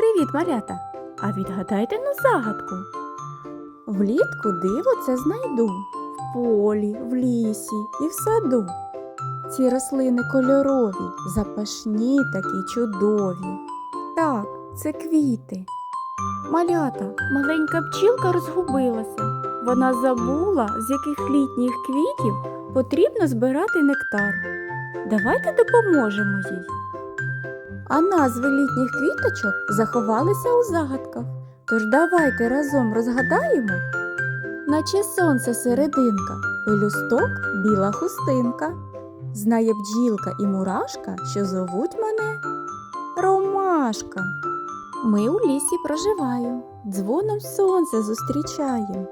Привіт, малята! А відгадайте ну загадку. Влітку диво це знайду в полі, в лісі і в саду. Ці рослини кольорові, запашні такі чудові. Так, це квіти. Малята, маленька пчілка розгубилася. Вона забула, з яких літніх квітів потрібно збирати нектар. Давайте допоможемо їй. А назви літніх квіточок заховалися у загадках. Тож давайте разом розгадаємо. Наче сонце серединка, пелюсток біла хустинка. Знає бджілка і мурашка, що зовуть мене Ромашка. Ми у лісі проживаємо, дзвоном сонце зустрічаємо.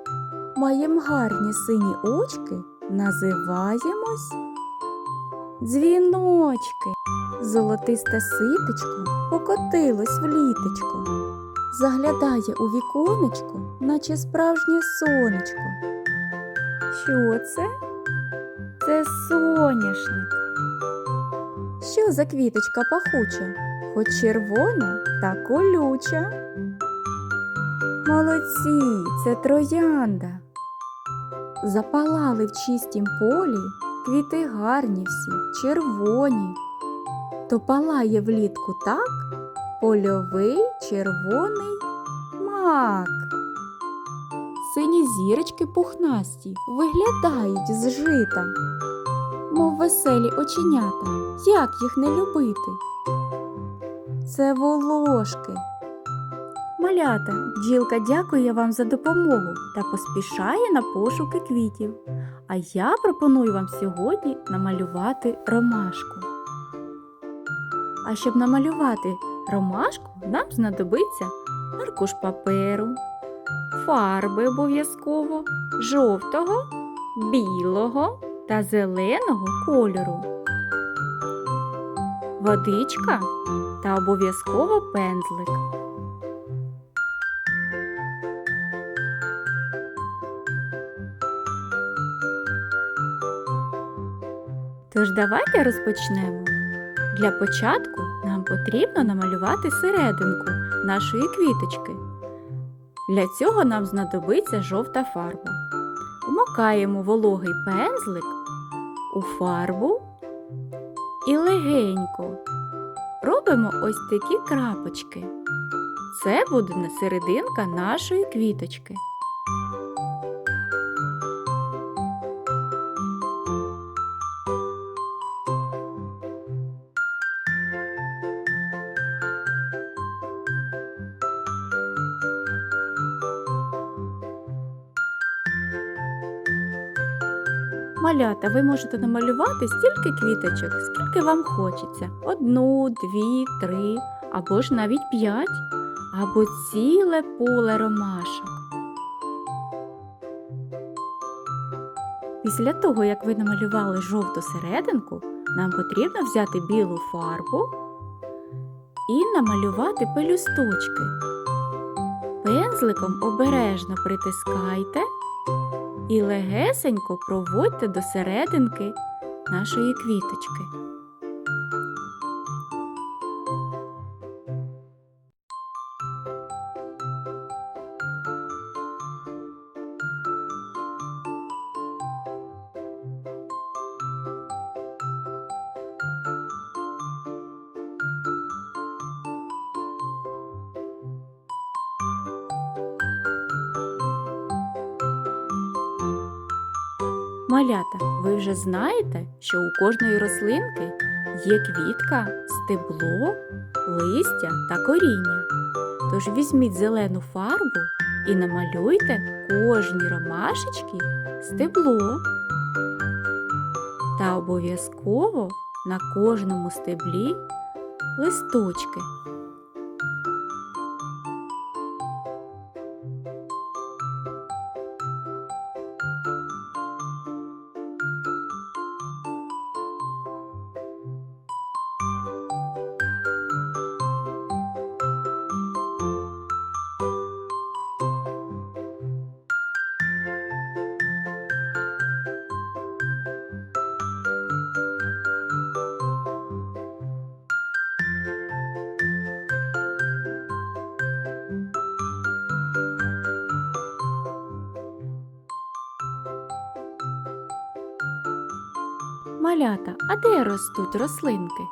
Маєм гарні сині очки, називаємось дзвіночки. Золотисте ситечко покотилось в літечко, заглядає у віконечко, наче справжнє сонечко. Що це? Це соняшник. Що за квіточка пахуча, хоч червона та колюча? Молодці, це троянда. Запалали в чистім полі квіти гарні всі, червоні. То палає влітку так польовий червоний мак. Сині зірочки пухнасті виглядають з жита, мов веселі оченята, як їх не любити. Це волошки. Малята, бджілка дякує вам за допомогу та поспішає на пошуки квітів. А я пропоную вам сьогодні намалювати ромашку. А щоб намалювати ромашку, нам знадобиться аркуш паперу, фарби обов'язково, жовтого, білого та зеленого кольору, водичка та обов'язково пензлик. Тож давайте розпочнемо. Для початку нам потрібно намалювати серединку нашої квіточки. Для цього нам знадобиться жовта фарба. Вмокаємо вологий пензлик у фарбу і легенько робимо ось такі крапочки. Це буде серединка нашої квіточки. Малята, ви можете намалювати стільки квіточок, скільки вам хочеться. Одну, дві, три, або ж навіть п'ять, або ціле поле ромашок. Після того, як ви намалювали жовту серединку, нам потрібно взяти білу фарбу і намалювати пелюсточки. Пензликом обережно притискайте і легесенько проводьте до серединки нашої квіточки. Малята, ви вже знаєте, що у кожної рослинки є квітка, стебло, листя та коріння. Тож візьміть зелену фарбу і намалюйте кожній ромашечці стебло. Та обов'язково на кожному стеблі листочки. Малята, а де ростуть рослинки?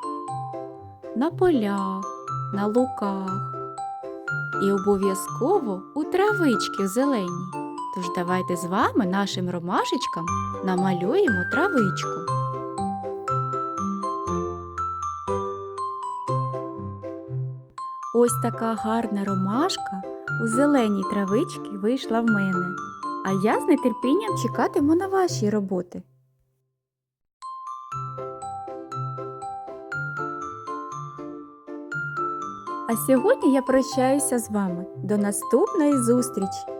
На полях, на луках. І обов'язково у травички зеленій. Тож давайте з вами нашим ромашечкам намалюємо травичку. Ось така гарна ромашка у зеленій травичці вийшла в мене. А я з нетерпінням чекатиму на ваші роботи. А сьогодні я прощаюся з вами. До наступної зустрічі!